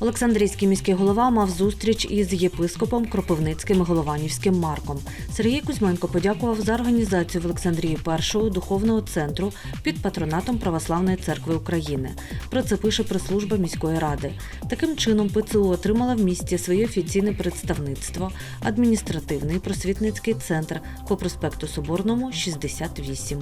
Олександрійський міський голова мав зустріч із єпископом Кропивницьким Голованівським Марком. Сергій Кузьменко подякував за організацію в Олександрії першого духовного центру під патронатом Православної церкви України. Про це пише прес-служба міської ради. Таким чином, ПЦУ отримала в місті своє офіційне представництво, адміністративний просвітницький центр по проспекту Соборному 68.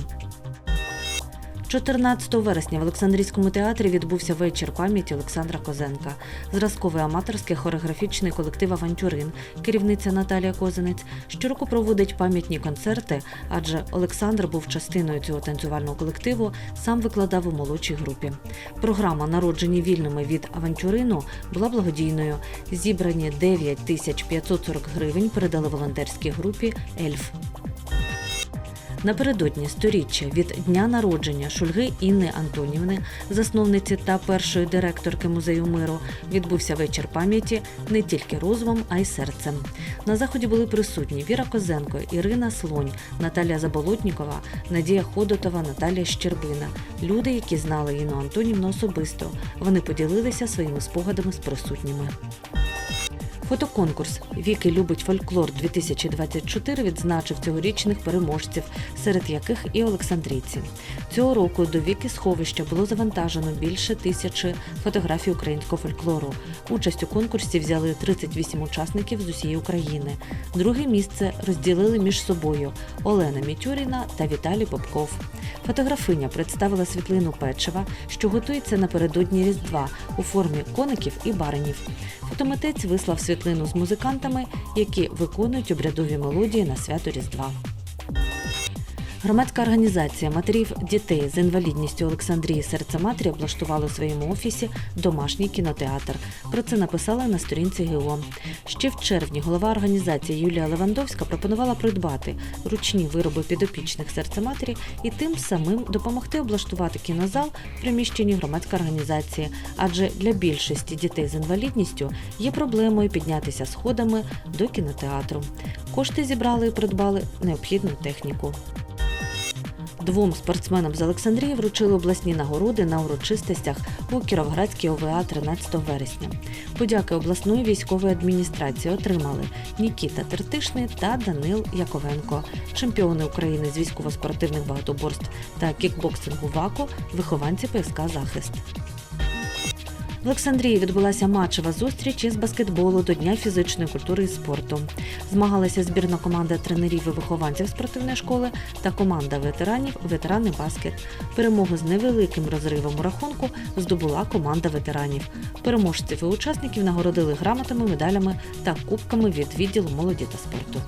14 вересня в Олександрійському театрі відбувся вечір пам'яті Олександра Козенка. Зразковий аматорський хореографічний колектив Авантюрин, керівниця Наталія Козинець, щороку проводить пам'ятні концерти, адже Олександр був частиною цього танцювального колективу, сам викладав у молодшій групі. Програма Народжені вільними від авантюрину була благодійною. Зібрані 9 тисяч 540 гривень передали волонтерській групі Ельф. Напередодні сторіччя від дня народження Шульги Інни Антонівни, засновниці та першої директорки музею миру, відбувся вечір пам'яті не тільки розумом, а й серцем. На заході були присутні Віра Козенко, Ірина Слонь, Наталія Заболотнікова, Надія Ходотова, Наталія Щербина. Люди, які знали Інну Антонівну особисто. Вони поділилися своїми спогадами з присутніми. Фотоконкурс Віки любить фольклор 2024 відзначив цьогорічних переможців, серед яких і Олександрійці. Цього року до віки сховища було завантажено більше тисячі фотографій українського фольклору. Участь у конкурсі взяли 38 учасників з усієї України. Друге місце розділили між собою Олена Мітюріна та Віталій Попков. Фотографиня представила світлину печива, що готується напередодні Різдва у формі коників і баранів. Фотомитець вислав світлину з музикантами, які виконують обрядові мелодії на свято Різдва. Громадська організація матерів дітей з інвалідністю Олександрії Серце Матері облаштувала у своєму офісі домашній кінотеатр. Про це написала на сторінці ГО. Ще в червні голова організації Юлія Левандовська пропонувала придбати ручні вироби підопічних серце матері і тим самим допомогти облаштувати кінозал в приміщенні громадської організації, адже для більшості дітей з інвалідністю є проблемою піднятися сходами до кінотеатру. Кошти зібрали і придбали необхідну техніку. Двом спортсменам з Олександрії вручили обласні нагороди на урочистостях у Кіровградській ОВА 13 вересня. Подяки обласної військової адміністрації отримали Нікіта Тертишний та Данил Яковенко, чемпіони України з військово-спортивних багатоборств та кікбоксингу ВАКО, вихованці ПСК Захист. В Олександрії відбулася матчева зустріч із баскетболу до Дня фізичної культури і спорту. Змагалася збірна команда тренерів і вихованців спортивної школи та команда ветеранів ветерани баскет. Перемогу з невеликим розривом у рахунку здобула команда ветеранів. Переможців і учасників нагородили грамотами, медалями та кубками від відділу молоді та спорту.